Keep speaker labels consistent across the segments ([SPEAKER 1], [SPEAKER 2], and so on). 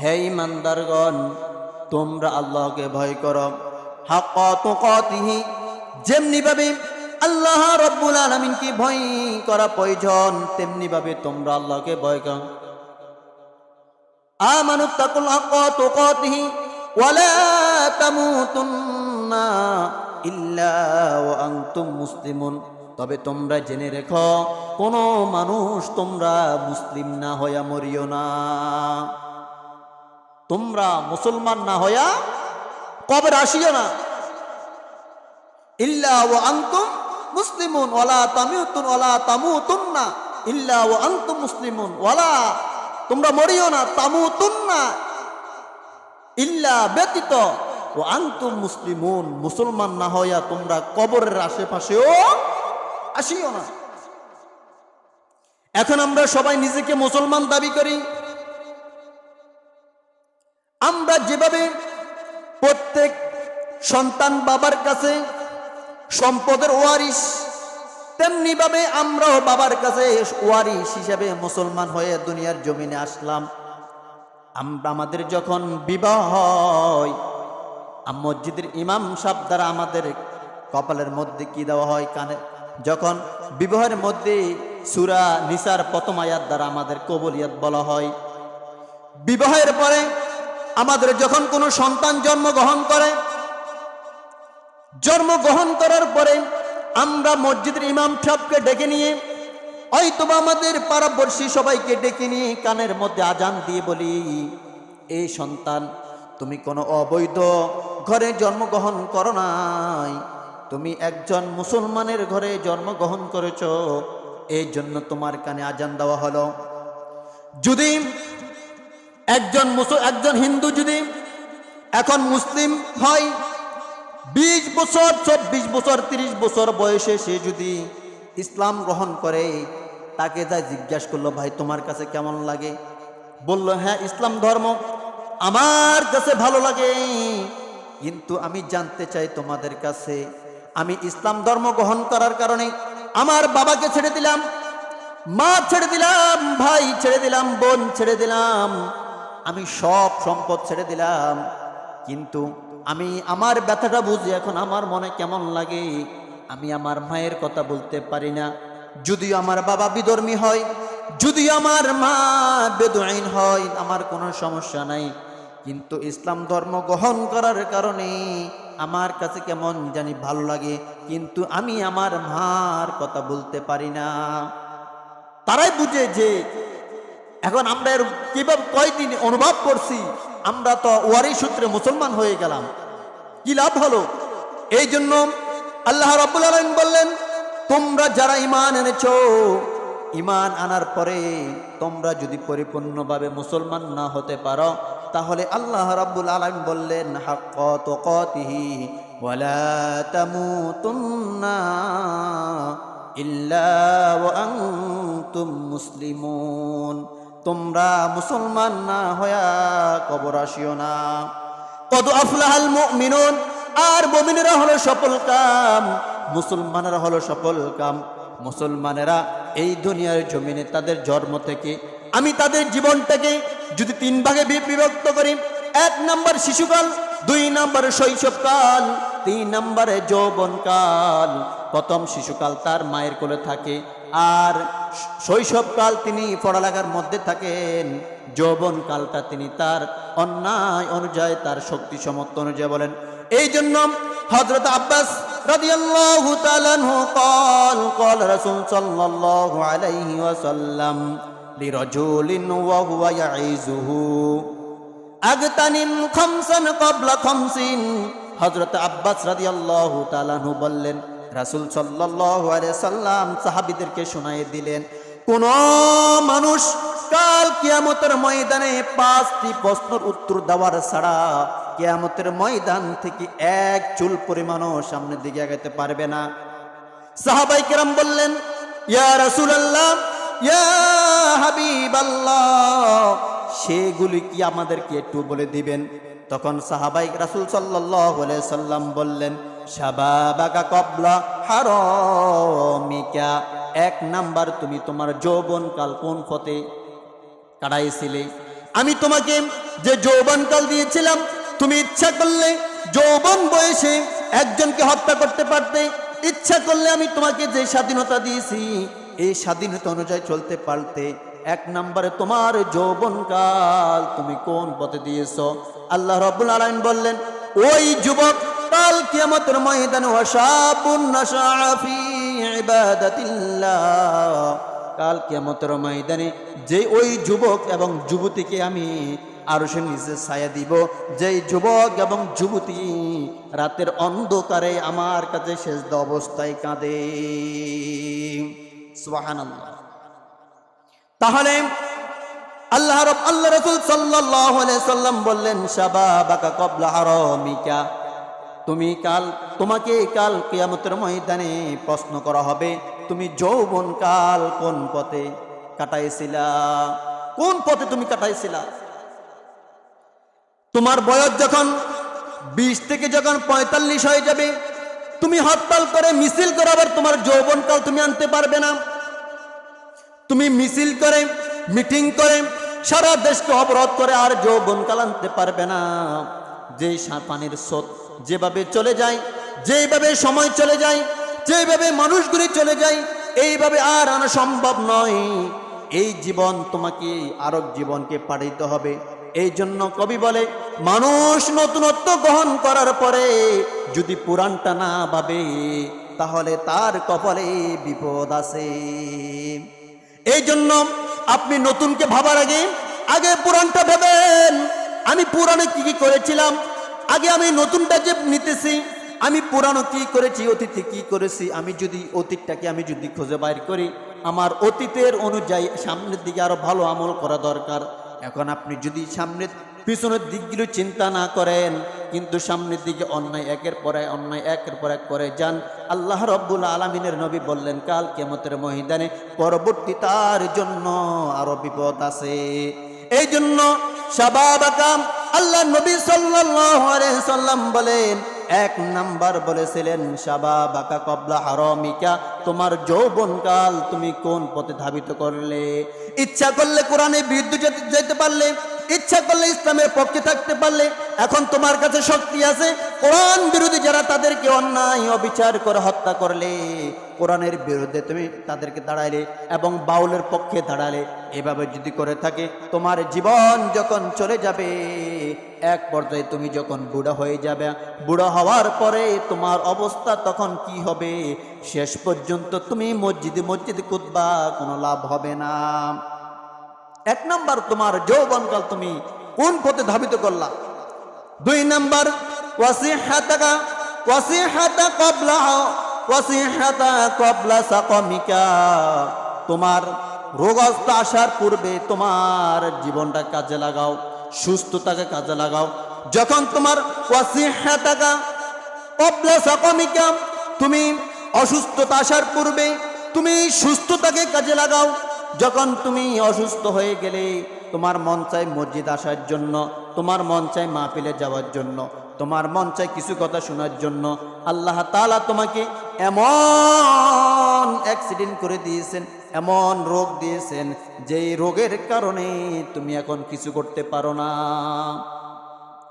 [SPEAKER 1] হে ইমানদারগণ, তোমরা আল্লাহকে ভয় করো। হাক্ক তুকাতিহি যেমনি ভাবে আল্লাহ রব্বুল আলামিনকে ভয় করা প্রয়োজন তেমনি ভাবে তোমরা আল্লাহকে ভয় করো। আমানু তাকুল হাক্ক তুকাতিহি, ওয়ালা তামুতুন্না ইল্লা ওয়া আনতুম মুসলিমুন। তবে তোমরা জেনে রেখো, কোন মানুষ তোমরা মুসলিম না হইয়া মরিও না। তোমরা মুসলমান না হইয়া কবর আসিও না। ইল্লা ও আন্তুম মুসলিমুন ওলা তামিউতুন ওলা তামুতুন না ইল্লা ও আন্তুম মুসলিমুন ওলা তোমরা মরিও না তামুতুন না ইল্লা ব্যতীত ও আন্তুম মুসলিমুন, মুসলমান না হইয়া তোমরা কবরের আশেপাশেও আসিও না। এখন আমরা সবাই নিজেকে মুসলমান দাবি করি। আমরা যেভাবে প্রত্যেক সন্তান বাবার কাছে সম্পদের ওয়ারিস তেমনি ভাবে আমরাও বাবার কাছে ওয়ারিস হিসাবে মুসলমান হয়ে দুনিয়ার জমিনে আসলাম। আমরা আমাদের যখন বিবাহ হয় মসজিদের ইমাম সাহেব দ্বারা আমাদের কপালের মধ্যে কি দেওয়া হয়, কানে? যখন বিবাহের মধ্যে সুরা নিসার প্রথম আয়াত দ্বারা আমাদের কবলিয়াত বলা হয়। বিবাহের পরে আমাদের যখন কোনো সন্তান জন্মগ্রহণ করে, জন্মগ্রহণ করার পরে আমরা মসজিদের ইমাম সাহেবকে ডেকে নিয়ে, হয়তোবা আমাদের পাড়াবর্ষী সবাইকে ডেকে নিয়ে কানের মধ্যে আজান দিয়ে বলি এই সন্তান, তুমি কোনো অবৈধ ঘরে জন্মগ্রহণ করো নাই। তুমি একজন মুসলমানের ঘরে জন্মগ্রহণ করেছ। এই জন্য তোমার কানে আজান দেওয়া হলো। যদি একজন মুসল, একজন হিন্দু যদি এখন মুসলিম হয়, বিশ বছর, চব্বিশ বছর, তিরিশ বছর বয়সে সে যদি ইসলাম গ্রহণ করে, তাকে যা জিজ্ঞাসা করল, ভাই, তোমার কাছে কেমন লাগে? বলল হ্যাঁ ইসলাম ধর্ম আমার কাছে ভালো লাগে। কিন্তু আমি জানতে চাই তোমাদের কাছে, আমি ইসলাম ধর্ম গ্রহণ করার কারণে আমার বাবাকে ছেড়ে দিলাম, মা ছেড়ে দিলাম, ভাই ছেড়ে দিলাম, বোন ছেড়ে দিলাম। আমি সব সম্পদ ছেড়ে দিলাম। কিন্তু আমি আমার ব্যথাটা বুঝি, এখন আমার মনে কেমন লাগে? আমি আমার মায়ের কথা বলতে পারি না। যদিও আমার বাবা বিধর্মী হয় যদি আমার মা বেদআইন হয়, আমার কোনো সমস্যা নাই। কিন্তু ইসলাম ধর্ম গ্রহণ করার কারণে আমার কাছে কেমন জানি ভালো লাগে। কিন্তু আমি আমার মার কথা বলতে পারি না। তারাই বুঝে যে এখন আমরা এর কীভাবে কয়দিন অনুভব করছি? আমরা তো ওয়ারি সূত্রে মুসলমান হয়ে গেলাম। কি লাভ হলো? এই জন্য আল্লাহ রাব্বুল আলামিন বললেন, তোমরা যারা ইমান এনেছো ইমান আনার পরে তোমরা যদি পরিপূর্ণভাবে মুসলমান না হতে পারো, তাহলে আল্লাহ রাব্বুল আলামিন বললেন আনতুম মুসলিমুন। তোমরা মুসলমান না হয়া কবর আসিও না। কদ আফলাহাল মুমিনুন, আর মুমিনেরা হলো সফল কাম, মুসলমানেরা হলো সফল কাম। মুসলমানেরা এই দুনিয়ার জমিনে তাদের জন্ম থেকে, আমি তাদের জীবনটাকে যদি তিন ভাগে বিভক্ত করি, এক নম্বর শিশুকাল, দুই নম্বর শৈশবকাল, তিন নম্বরে যৌবনকাল। প্রথম শিশুকাল তার মায়ের কোলে থাকে আর শৈশবকাল তিনি পড়ালেখার মধ্যে থাকেন যৌবনকালটা তিনি তার অন্যায় অনুযায়ী তার শক্তি সমর্থ অনুযায়ী বলেন এই জন্য হজরত আব্বাস রাদিয়াল্লাহু তাআলা আনহু قال قال رسول صلى الله عليه وسلم لرجل وهو يعيزه আগতানিম খামসান ক্বাবলা খামসিন হযরত আব্বাস রাদিয়াল্লাহু তাআলা আনহু বললেন রাসূল সাল্লাম সাহাবীদেরকে শোনায়ে দিলেন, কোন মানুষ কাল কিয়ামতের ময়দানে পাঁচটি প্রশ্নের উত্তর দেওয়ার ছাড়া কিয়ামতের ময়দান থেকে এক চুল পরিমাণও সামনের দিকে আগাতে পারবে না। সাহাবাই কেরাম বললেন, ইয়া রাসূলুল্লাহ, ইয়া হাবিবাল্লাহ, সেগুলি কি আমাদেরকে একটু বলে দিবেন? তখন সাহাবাই রাসূল আলাইহি সাল্লাম বললেন শাবাবাকা কবলা হারামিকা। এক নাম্বার, তুমি তোমার যৌবন কাল কোন পথে কাটাইছিলে? আমি তোমাকে যে যৌবনকাল দিয়েছিলাম, তুমি ইচ্ছা করলে যৌবন বয়সে একজনকে হত্যা করতে পারতে, ইচ্ছা করলে আমি তোমাকে যে স্বাধীনতা দিয়েছি, এই স্বাধীনতা অনুযায়ী চলতে পারতে। এক নম্বরে, তোমার যৌবনকাল তুমি কোন পথে দিয়েছ? আল্লাহ রব্বুল আলাইন বললেন ওই যুবক কাল কিয়ামতের ময়দানে কাল কিয়ামতের ময়দানে যে ওই যুবক এবং যুবতীকে আমি আরও সে নিজে ছায়া দিব, যেই যুবক এবং যুবতী রাতের অন্ধকারে আমার কাছে শেষ অবস্থায় কাঁদে। সুবহানাল্লাহ। তাহলে আল্লাহ রব, আল্লাহ রসুল আলাইহি সাল্লাম বললেন, শাবাবাকা কবলা হারামিকা। তুমি কাল, তোমাকে কাল কিয়ামতের ময়দানে প্রশ্ন করা হবে, তুমি যৌবন কাল কোন পথে কাটাইছিলা? কোন পথে তুমি কাটাইছিলা? তোমার বয়স যখন বিশ থেকে যখন পঁয়তাল্লিশ হয়ে যাবে, তুমি হরতাল করে মিছিল করে আবার তোমার যৌবনকাল তুমি আনতে পারবে না। তুমি মিছিল করে, মিটিং করে সারা দেশকে অবরোধ করে আর যৌবনকাল আনতে পারবে না। যে পানির স্রোত যেভাবে চলে যায়, যেইভাবে সময় চলে যায় যেভাবে মানুষগুলি চলে যায়, এইভাবে আর আনা সম্ভব নয়। এই জীবন তোমাকে, আরব জীবনকে পাঠাইতে হবে। এই জন্য কবি বলে, মানুষ নতুনত্ব গ্রহণ করার পরে যদি পুরাণটা না ভাবে, তাহলে তার কপালে বিপদ আছে। এই জন্য আপনি নতুনকে ভাবার আগে আগে পুরাণটা ভেবেন। আমি পুরাণে কি কি করেছিলাম? আগে আমি নতুনটা যে নিতেছি, আমি পুরানো কি করেছি, অতীতে কি করেছি, আমি যদি অতীতটাকে আমি যদি খুঁজে বাইর করি, আমার অতীতের অনুযায়ী সামনের দিকে আরও ভালো আমল করা দরকার। এখন আপনি যদি সামনের পিছনের দিকগুলো চিন্তা না করেন, কিন্তু সামনের দিকে অন্যায় একের পর অন্যায় একের পর এক করে যান। আল্লাহ রব্বুল আলমিনের নবী বললেন, কাল কেমতের মহিদানে পরবর্তী তার জন্য আরও বিপদ আছে। এই জন্য আল্লাহ নবী সাল্লাম বলেন, এক নাম্বার বলেছিলেন সাবাবাকা কবলা হারামিকা, তোমার যৌবনকাল তুমি কোন পথে ধাবিত করলে? ইচ্ছা করলে কোরআনে বিরুদ্ধে যেতে- যেতে পারলে ইচ্ছা করলে ইসলামের পক্ষে থাকতে পারলে, এখন তোমার কাছে শক্তি আছে। কোরআন বিরোধী যারা তাদেরকে অন্যায়, অবিচার করে হত্যা করলে, কোরআনের বিরুদ্ধে তুমি তাদেরকে দাঁড়াইলে এবং বাউলের পক্ষে দাঁড়ালে। এভাবে যদি করে থাকে, তোমার জীবন যখন চলে যাবে, এক পর্যায়ে তুমি যখন বুড়া হয়ে যাবে, বুড়া হওয়ার পরে তোমার অবস্থা তখন কি হবে? শেষ পর্যন্ত তুমি মসজিদে মসজিদে কুদবা কোনো লাভ হবে না। এক নাম্বার তোমার যৌবনকাল তুমি কোন পথে ধাবিত করলা? দুই নাম্বার কবলা তোমার রোগস্ত আসার পূর্বে তোমার জীবনটা কাজে লাগাও, সুস্থতাকে কাজে লাগাও। যখন তোমার তুমি অসুস্থতা আসার পূর্বে তুমি সুস্থতাকে কাজে লাগাও। যখন তুমি অসুস্থ হয়ে গেলে, তোমার মন চায় মসজিদ আসার জন্য, তোমার মন চায় মাহফিলে যাওয়ার জন্য, তোমার মন চায় কিছু কথা শোনার জন্য, আল্লাহ তাআলা তোমাকে এমন অ্যাক্সিডেন্ট করে দিয়েছেন, এমন রোগ দিয়েছেন, যেই রোগের কারণে তুমি এখন কিছু করতে পারো না।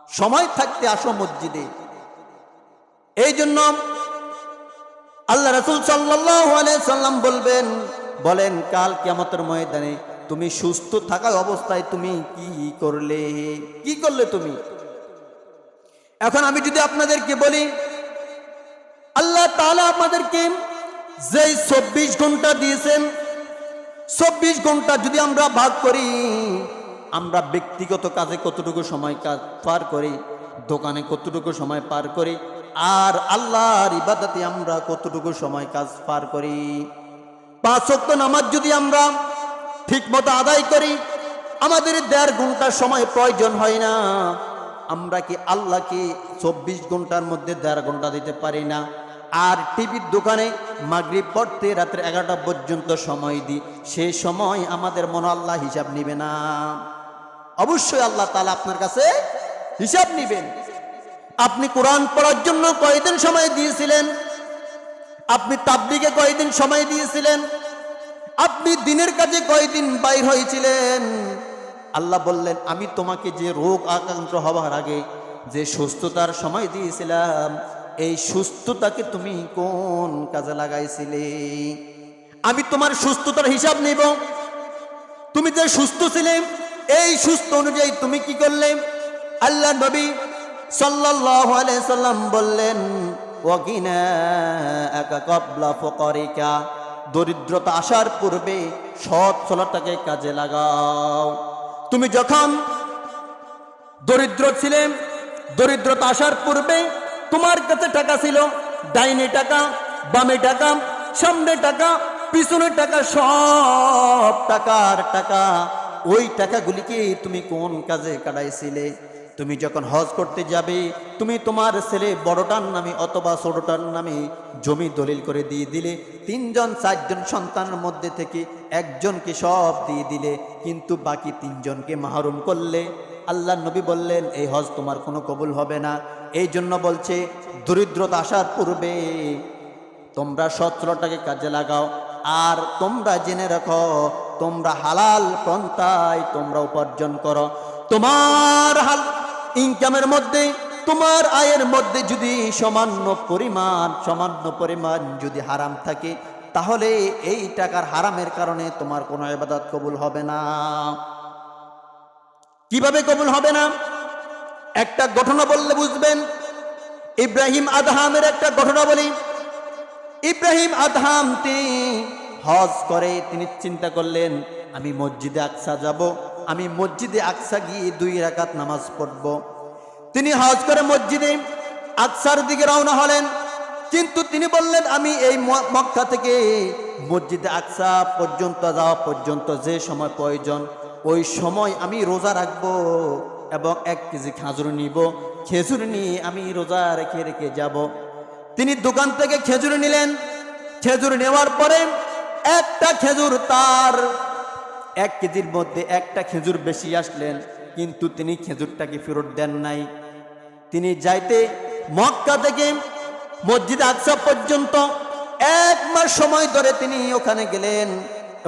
[SPEAKER 1] সময় থাকতে আসো মসজিদে। এই জন্য আল্লাহ রসুল সাল্লাহ সাল্লাম বলবেন বলেন, কাল কেমতের ময়দানে তুমি সুস্থ থাকা অবস্থায় তুমি কি করলে? কি করলে তুমি? এখন আমি যদি আপনাদেরকে বলি, আল্লাহ তাআলা আমাদেরকে যেই চব্বিশ ঘণ্টা দিয়েছেন, চব্বিশ ঘণ্টা যদি আমরা ভাগ করি, আমরা ব্যক্তিগত কাজে কতটুকু সময় কাজ পার করি, দোকানে কতটুকু সময় পার করি, আর আল্লাহর ইবাদতে আমরা কতটুকু সময় কাজ পার করি? পাঁচ ওয়াক্ত নামাজ যদি আমরা ঠিক মতো আদায় করি, আমাদের দেড় ঘণ্টার সময় প্রয়োজন হয় না। আমরা কি আল্লাহকে চব্বিশ ঘণ্টার মধ্যে দেড় ঘণ্টা দিতে পারি না? আর টিভির দোকানে মাগরিব পড়তে রাত্রে এগারোটা পর্যন্ত সময় দিই সেই সময় আমাদের মনে আল্লাহ হিসাব নিবে না। অবশ্যই আল্লাহ তালা আপনার কাছে হিসাব নিবেন। আপনি কোরআন পড়ার জন্য কয়দিন সময় দিয়েছিলেন? আপনি তাবলিগে কয়দিন সময় দিয়েছিলেন? আপনি দিনের কাজে কয়দিন বাইর হয়েছিলেন? আল্লাহ বললেন, আমি তোমাকে যে রোগ আকাঙ্ক্ষ হওয়ার আগে যে সুস্থতার সময় দিয়েছিলাম, এই সুস্থতাকে তুমি কোন কাজে লাগাইছিলে? আমি তোমার সুস্থতার হিসাব নিব। তুমি যে সুস্থ ছিলে, এই সুস্থ অনুযায়ী তুমি কি করলে? আল্লাহ নবী আলাইহি সাল্লাম বললেন দরিদ্রতা আসার পূর্বে সৎ চলাটাকে কাজে লাগাও। তুমি যখন দরিদ্র ছিলে, দরিদ্রতা আসার পূর্বে তোমার কাছে টাকা ছিল, ডাইনে টাকা, বামে টাকা, সামনে টাকা, পিছনে টাকা, সব টাকার টাকা। ওই টাকাগুলিকে তুমি কোন কাজে কাটাইছিলে? তুমি যখন হজ করতে যাবে, তুমি তোমার ছেলে বড়টার নামে অথবা ছোটটার নামে জমি দলিল করে দিয়ে দিলে, তিনজন, চারজন সন্তানের মধ্যে থেকে একজনকে সব দিয়ে দিলে, কিন্তু বাকি তিনজনকে মাহরুম করলে। আল্লাহ নবী বললেন, এই হজ তোমার কোনো কবুল হবে না। এই জন্য বলছে, দরিদ্রতা আসার পূর্বে তোমরা সত্রটাকে কাজে লাগাও, আর তোমরা জেনে রাখো, তোমরা হালাল পন্থায় তোমরা উপার্জন করো। তোমার হাল ইনকামের মধ্যে, তোমার আয়ের মধ্যে যদি সামান্য পরিমাণ সামান্য পরিমাণ যদি হারাম থাকে, তাহলে এই টাকার হারামের কারণে তোমার কোনো এবাদত কবুল হবে না। কীভাবে কবুল হবে না? একটা ঘটনা বললে বুঝবেন। ইব্রাহিম আদহামের একটা ঘটনা বলি। ইব্রাহিম আদহাম তিনি হজ করে, তিনি চিন্তা করলেন, আমি মসজিদে আকসা যাব। আমি মসজিদে আকসা গিয়ে দুই রাকাত নামাজ পড়ব। তিনি হজ করে মসজিদে আকসার দিকে রওনা হলেন। কিন্তু তিনি বললেন, আমি এই মক্কা থেকে মসজিদে আকসা পর্যন্ত যাওয়া পর্যন্ত যে সময় প্রয়োজন, ওই সময় আমি রোজা রাখব এবং এক কেজি খাজুর নিব। খেজুর নিয়ে আমি রোজা রেখে রেখে যাব। তিনি দোকান থেকে খেজুর নিলেন। খেজুর নেওয়ার পরে একটা খেজুর তার এক কেজির মধ্যে একটা খেজুর বেশি আসলেন, কিন্তু তিনি খেজুরটাকে ফেরত দেন নাই। তিনি যাইতে মক্কা থেকে মসজিদ আকসা পর্যন্ত এক মাস সময় ধরে তিনি ওখানে গেলেন।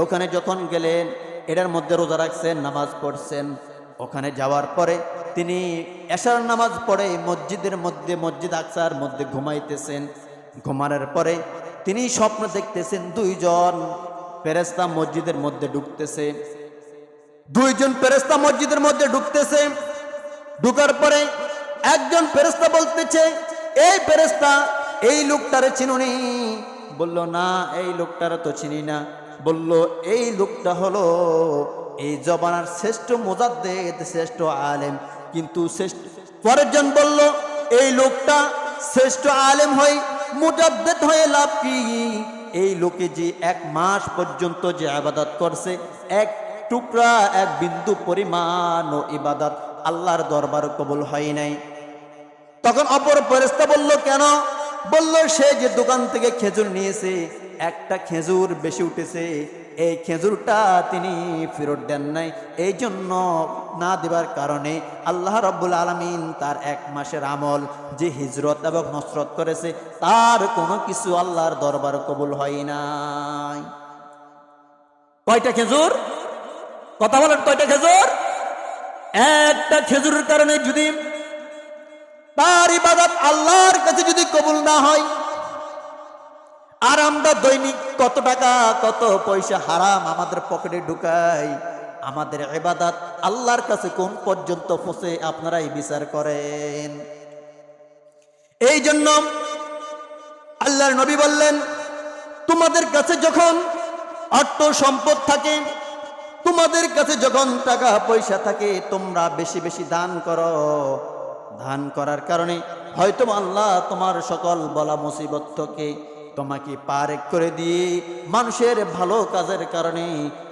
[SPEAKER 1] ওখানে যখন গেলেন, এটার মধ্যে রোজা রাখছেন, নামাজ পড়ছেন। ওখানে যাওয়ার পরে তিনি এশার নামাজ পড়ে মসজিদের মধ্যে, মসজিদ আকসার মধ্যে ঘুমাইতেছেন। ঘুমানোর পরে তিনি স্বপ্ন দেখতেছেন দুইজন ফেরেস্তা মসজিদের মধ্যে ঢুকতেছে। দুইজন ফেরেস্তা মসজিদের মধ্যে ঢুকতেছে। ঢুকার পরে একজন ফেরেস্তা বলতেছে, এই ফেরেস্তা এই লোকটারে চিনুনি? বলল, না, এই লোকটারে তো চিনি না। বলল, এই লোকটা হলো এই জবানার শ্রেষ্ঠ মোজাদ্দেদ, শ্রেষ্ঠ আলেম। কিন্তু শ্রেষ্ঠ, পরের জন বলল, এই লোকটা শ্রেষ্ঠ আলেম হয়ে মোজাদ্দেদ হয়ে লাভ কি? এই লোকে যে এক মাস পর্যন্ত যে আবাদত করছে, এক টুকরা, এক বিন্দু পরিমাণ ও ইবাদত আল্লাহর দরবার কবুল হয় নাই। তখন অপর ফেরেস্তা বলল, কেন? বলল, সে যে দোকান থেকে খেজুর নিয়েছে, একটা খেজুর বেশি উঠেছে এই খেজুরটা তিনি ফেরত দেন নাই। এই জন্য না দেবার কারণে আল্লাহ রব্বুল আলমিন তার এক মাসের আমল যে হিজরত এবং নসরত করেছে, তার কোনো কিছু আল্লাহর দরবার কবুল হয় নাই। কয়টা খেজুর? কথা বলেন, কয়টা খেজুর? একটা খেজুরের কারণে যদি তার ইবাদত আল্লাহর কাছে যদি কবুল না হয় আর আমরা দৈনিক কত টাকা, কত পয়সা হারাম আমাদের পকেটে ঢুকাই। আমাদের ইবাদত আল্লাহর কাছে কোন পর্যন্ত পৌঁছে আপনারাই বিচার করেন। এই জন্য আল্লাহর নবী বললেন, তোমাদের কাছে যখন অর্থ সম্পদ থাকে, তোমাদের কাছে যখন টাকা পয়সা থাকে, তোমরা বেশি বেশি দান করো। দান করার কারণে হয়তো আল্লাহ তোমার সকল বলা মুসিবত থেকে তোমাকে পারেক করে দিয়ে মানুষের ভালো কাজের কারণে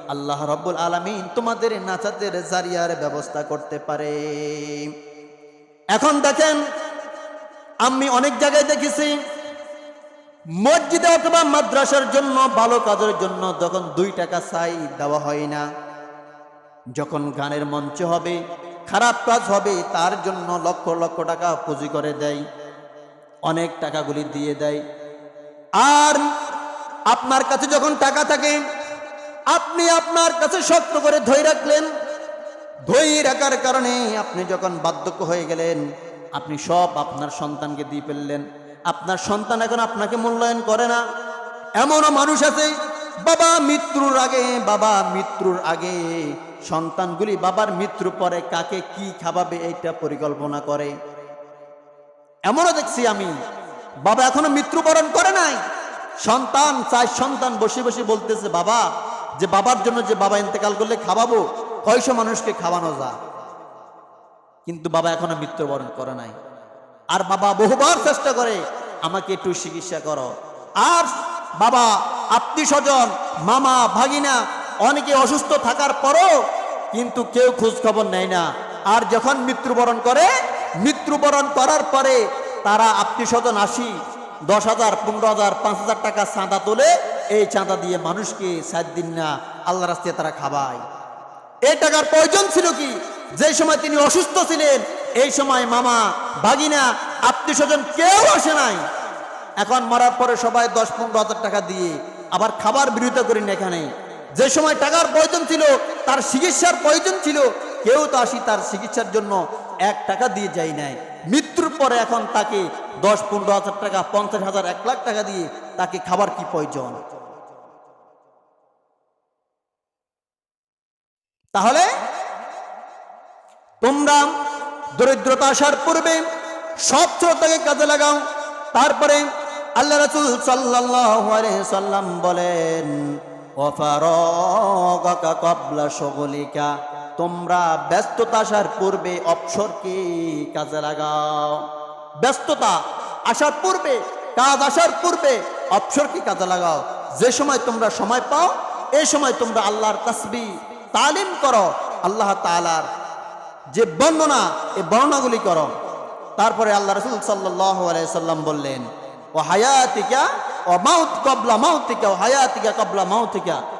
[SPEAKER 1] আল্লাহ রব্বুল আলমিন তোমাদের নাচাতের জারিয়ার ব্যবস্থা করতে পারে। এখন দেখেন, আমি অনেক জায়গায় দেখেছি, মসজিদে অথবা মাদ্রাসার জন্য, ভালো কাজের জন্য যখন দুই টাকা চাই দেওয়া হয় না। যখন গানের মঞ্চ হবে, খারাপ কাজ হবে, তার জন্য লক্ষ লক্ষ টাকা পুঁজি করে দেয়। অনেক টাকাগুলি দিয়ে দেয়। আর আপনার কাছে যখন টাকা থাকে, আপনি আপনার কাছে শক্ত করে ধরে রাখলেন। ধরে রাখার কারণে আপনি যখন বার্ধক্য হয়ে গেলেন, আপনি সব আপনার সন্তানকে দিয়ে ফেললেন। আপনার সন্তান এখন আপনাকে মূল্যায়ন করে না। এমনও মানুষ আছে, বাবা মৃত্যুর আগে, বাবা মৃত্যুর আগে সন্তানগুলি বাবার মৃত্যুর পরে কাকে কি খাওয়াবে এইটা পরিকল্পনা করে। এমনও দেখছি আমি বাবা এখনও মৃত্যুবরণ করে নাই। সন্তান চাই, সন্তান বসে বসে বলতেছে, বাবা, যে বাবার জন্য যে বাবা ইন্তেকাল করলে খাওয়াবো, কয়শো মানুষকে খাওয়ানো যা কিন্তু বাবা এখনও মৃত্যুবরণ করে নাই। আর বাবা বহুবার চেষ্টা করে, আমাকে একটু চিকিৎসা করো। আর বাবা আত্মীয় স্বজন মামা, ভাগিনা, অনেকে অসুস্থ থাকার পরও কিন্তু কেউ খোঁজ খবর নেয় না। আর যখন মৃত্যুবরণ করে, মৃত্যুবরণ করার পরে তারা আত্মীয় স্বজন আসি, দশ হাজার, পনেরো হাজার, পাঁচ হাজার টাকা চাঁদা তোলে, এই চাঁদা দিয়ে মানুষকে সাত দিন না আল্লাহ রাস্তায় তারা খাবায়। এই টাকার প্রয়োজন ছিল কি? যে সময় তিনি অসুস্থ ছিলেন, এই সময় মামা, ভাগিনা আত্মীয় স্বজন কেউ আসে নাই। এখন মরার পরে সবাই দশ, পনেরো হাজার টাকা দিয়ে আবার খাবার বিরোধিতা করি না এখানে। যে সময় টাকার প্রয়োজন ছিল, তার চিকিৎসার প্রয়োজন ছিল, কেউ তো আসি তার চিকিৎসার জন্য এক টাকা দিয়ে যায় নাই। মৃত্যুর পরে এখন তাকে দশ, পনেরো হাজার টাকা, পঞ্চাশ হাজার, এক লাখ টাকা দিয়ে তাকে খাবার কি প্রয়োজন? তাহলে তোমরা দরিদ্রতা আসার পূর্বে সচ্ছলতাকে কাজে লাগাও। তারপরে আল্লাহ রসুল সাল্লাম বলেন অফারকা কবলা সগলিকা তোমরা ব্যস্ততা আসার পূর্বে অবসরকে কাজে লাগাও? ব্যস্ততা আসার পূর্বে, কাজ আসার পূর্বে অবসরকে কাজে লাগাও? যে সময় তোমরা সময় পাও, এই সময় তোমরা আল্লাহর তসবি, তালিম করো, আল্লাহ তালার যে বর্ণনা, এই বর্ণনাগুলি করো। তারপরে আল্লাহ রসুল সাল্লাম বললেন, ও হায়াতিকা, ও মাউত কবলা মাউতিকা, ও হায়াতিকা কবলা মাউতিকা।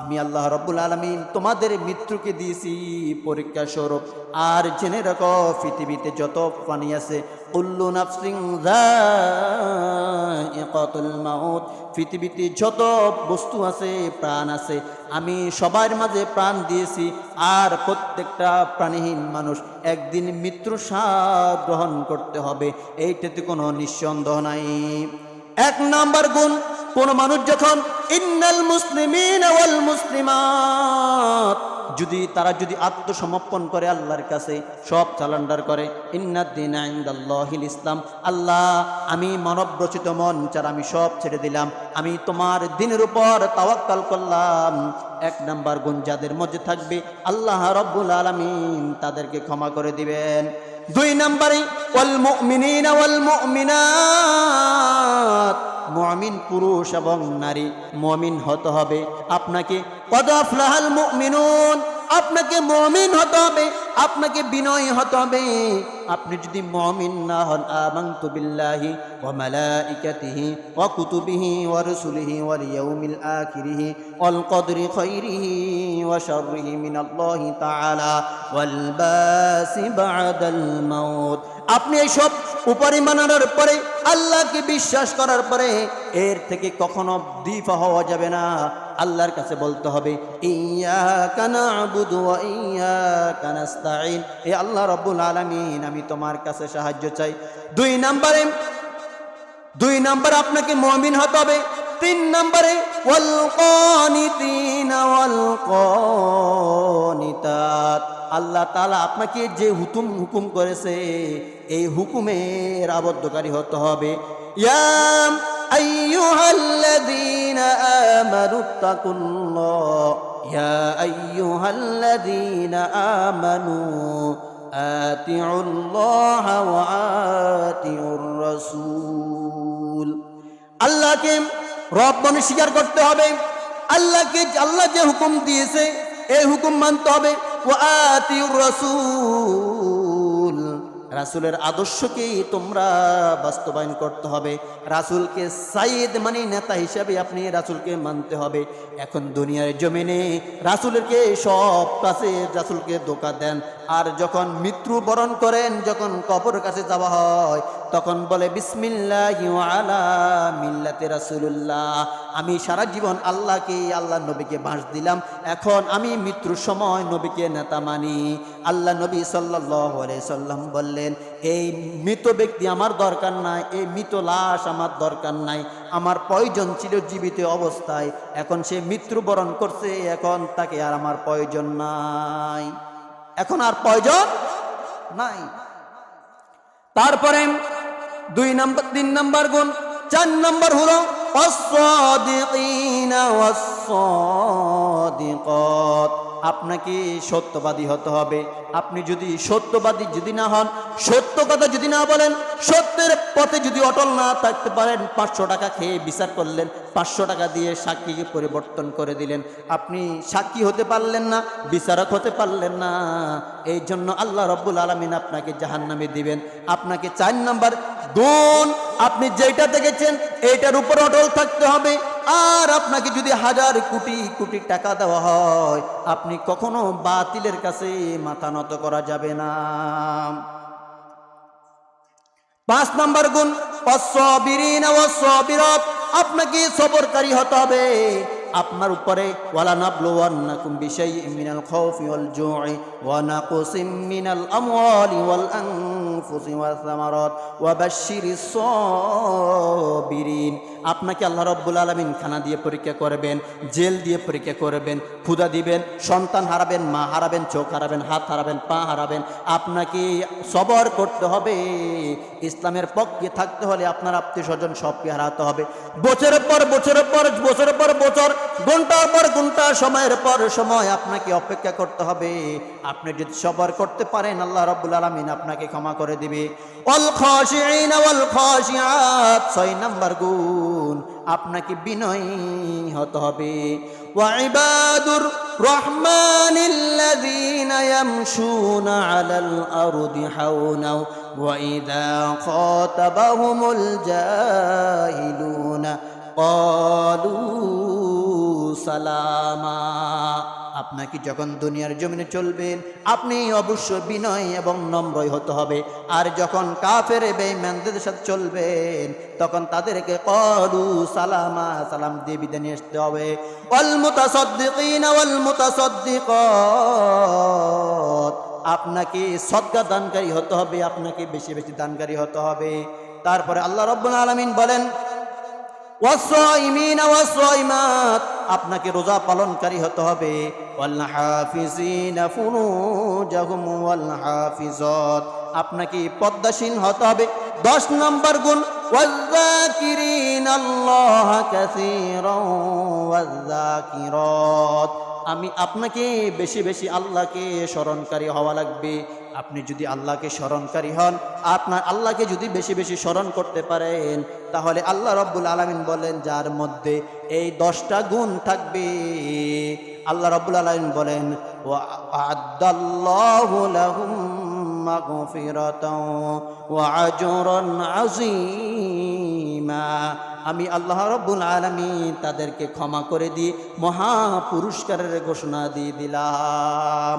[SPEAKER 1] আমি আল্লাহ রব্বুল আলমিন তোমাদের মৃত্যুকে দিয়েছি পরীক্ষা স্বরূপ। আর জেনে রাখো, পৃথিবীতে যত প্রাণী আছে উল্লু পৃথিবীতে যত বস্তু আছে, প্রাণ আছে, আমি সবার মাঝে প্রাণ দিয়েছি। আর প্রত্যেকটা প্রাণীহীন মানুষ একদিন মৃত্যুর স্বাদ গ্রহণ করতে হবে। এইটাতে কোনো নিঃসন্দেহ নাই। এক নাম্বার গুণ কোন মানুষ যখন, ইন্নাল মুসলিমিন ওয়াল মুসলিমাত যদি তারা যদি আত্মসমর্পণ করে আল্লাহর কাছে, সব চালান্ডার করে ইন্নাদ্দিন আইন্দাল্লাহিল ইসলাম আল্লাহ, আমি মানব রচিত মন চার আমি সব ছেড়ে দিলাম, আমি তোমার দিনের উপর তাওয়াক্কাল করলাম এক নাম্বার গুণ যাদের মধ্যে থাকবে, আল্লাহ রব্বুল আলামিন তাদেরকে ক্ষমা করে দিবেন। দুই নম্বরে, ওয়াল মুমিনিনা ওয়াল মুমিনাত। মুমিন পুরুষ এবং নারী, মুমিন হতে হবে। আপনাকে, কদ আফলাহাল মুমিনুন আপনাকে মমিন হতে হবে, আপনাকে বিনয় হতে হবে। আপনি যদি মমিন না হন, আমানতু বিল্লাহি ওয়া মালাইকাতিহি ওয়া কুতুবিহি ওয়া রুসুলিহি ওয়াল ইয়াউমিল আখিরিহি ওয়াল কদরি খাইরিহি ওয়া শাররিহি মিনাল্লাহি তাআলা ওয়াল বাসি বাদাল মাউত। আপনি এই সব উপরে মানানোর পরে আল্লাহকে বিশ্বাস করার পরে এর থেকে কখনো দ্বীপা হওয়া যাবে না। আল্লাহর কাছে বলতে হবে ইয়া কানা আবুদু ইয়া কানাস্তাইন আল্লাহ রব্বুল আলামিন, আমি তোমার কাছে সাহায্য চাই। দুই নম্বরে দুই নম্বরে আপনাকে মমিন হতে হবে। তিন নম্বরে ওয়াল কানিতিনা ওয়াল আল্লাহ তালা আপনাকে যে হুকুম হুকুম করেছে, এই হুকুমের আবদ্ধকারী হতে হবে। ইয়াম ইয়া আমানু আল্লাহকে রব মানে স্বীকার করতে হবে। আল্লাহকে, আল্লাহ যে হুকুম দিয়েছে, এই হুকুম মানতে হবে। রাসূল রাসূলের আদর্শকে তোমরা বাস্তবায়ন করতে হবে। রাসূলকে সাইদ মানে নেতা হিসাবে আপনি রাসূলকে মানতে হবে। এখন দুনিয়ার জমিনে রাসূলকে সব কাছে রাসূলকে ধোকা দেন। আর যখন মৃত্যু বরণ করেন, যখন কবর কাছে যাওয়া হয় তখন বলে, বিসমিল্লাহ মিল্লাতে আমি সারা জীবন আল্লাহকে, আল্লাহ নবীকে বাঁশ দিলাম। এখন আমি মৃত্যুর সময় নবীকে নেতা মানি। আল্লাহ নবী আলাইহি সাল্লাম বললেন, এই মৃত ব্যক্তি আমার দরকার নাই, এই মৃত লাশ আমার দরকার নাই। আমার প্রয়োজন ছিল জীবিত অবস্থায়। এখন সে মৃত্যুবরণ করছে, এখন তাকে আর আমার প্রয়োজন নাই। এখন আর প্রয়োজন নাই। তারপরে দুই নম্বর, তিন নম্বর গুণ, চার নম্বর হলো আপনাকে সত্যবাদী হতে হবে। আপনি যদি সত্যবাদী যদি না হন, সত্য কথা যদি না বলেন, সত্যের পথে যদি অটল না থাকতে পারেন, পাঁচশো টাকা খেয়ে বিচার করলেন, পাঁচশো টাকা দিয়ে সাক্ষীকে পরিবর্তন করে দিলেন। আপনি সাক্ষী হতে পারলেন না, বিচারক হতে পারলেন না। এই জন্য আল্লাহ রব্বুল আলমিন আপনাকে জাহান্নামে দিবেন। আপনাকে চার নাম্বার গুণ আপনি যেটা দেখেছেন, এইটার উপর অটল থাকতে হবে। আর আপনাকে যদি হাজার কোটি কোটি টাকা দেওয়া হয়, আপনি কখনো বাতিলের কাছে মাথা নত করা যাবে না। পাঁচ নম্বর গুণ, অসবিরিন, অসবিরত। আপনাকে সবরকারী হতে হবে। আপনার উপরে ওয়ালা নাবলুওয়ান্নাকুম মিনাল খাউফি ওয়াল ওয়া মিনাল আমওয়ালি ওয়াল আনফুসি সামারাত ওয়া বাশশিরিস সাবিরিন। আপনাকে আল্লাহ রাব্বুল আলামিন খানা দিয়ে পরীক্ষা করবেন, জেল দিয়ে পরীক্ষা করবেন, ক্ষুধা দিবেন, সন্তান হারাবেন, মা হারাবেন, চোখ হারাবেন, হাত হারাবেন, পা হারাবেন, আপনাকে সবর করতে হবে। ইসলামের পক্ষে থাকতে হলে আপনার আত্মীয় স্বজন সবকে হারাতে হবে। বছরের পর বছরের পর বছরের পর বছর ঘণ্টার পর ঘণ্টা, সময়ের পর সময় আপনাকে অপেক্ষা করতে হবে। আপনি যদি সবর করতে পারেন, আল্লাহ রাব্বুল আলামিন আপনাকে ক্ষমা করে দিবে। অল খাশিঈন ওয়াল খাশিআত ছয় নাম্বার গুণ, আপনাকে বিনয়ী হতে হবে। ওয়াইবাদুর রহমানিল্লাযীনা ইয়ামশুনা আলাল আরদি হাওনা ওয়াইদা খাতাবাহুমুল জাহিলুনা। ক্বালু সালামা আপনাকে যখন দুনিয়ার জমিনে চলবেন আপনি অবশ্য বিনয় এবং নম্রই হতে হবে। আর যখন কাফের বেঈমানদের সাথে চলবেন তখন তাদেরকে কলু সালামা, সালাম দিয়ে বিদায় নিয়ে আসতে হবে। ওয়াল মুতাসাদ্দিকিনা ওয়াল মুতাসাদ্দিকাত আপনাকে সদ্গা দানকারী হতে হবে, আপনাকে বেশি বেশি দানকারী হতে হবে। তারপরে আল্লাহ রব্বুল আলামিন বলেন আপনাকে রোজা পালনকারী হতে হবে। আপনাকে পদ্মাসীন হতে হবে। দশ নম্বর গুণ আমি আপনাকে বেশি বেশি আল্লাহকে স্মরণকারী হওয়া লাগবে। আপনি যদি আল্লাহকে স্মরণকারী হন, আপনার আল্লাহকে যদি বেশি বেশি স্মরণ করতে পারেন, তাহলে আল্লাহ রব্বুল আলমিন বলেন, যার মধ্যে এই দশটা গুণ থাকবে। আল্লাহ রব্বুল আলমিন বলেন ও আমি আল্লাহ রব্বুল আলমী তাদেরকে ক্ষমা করে দিই মহাপুরস্কারের ঘোষণা দিয়ে দিলাম।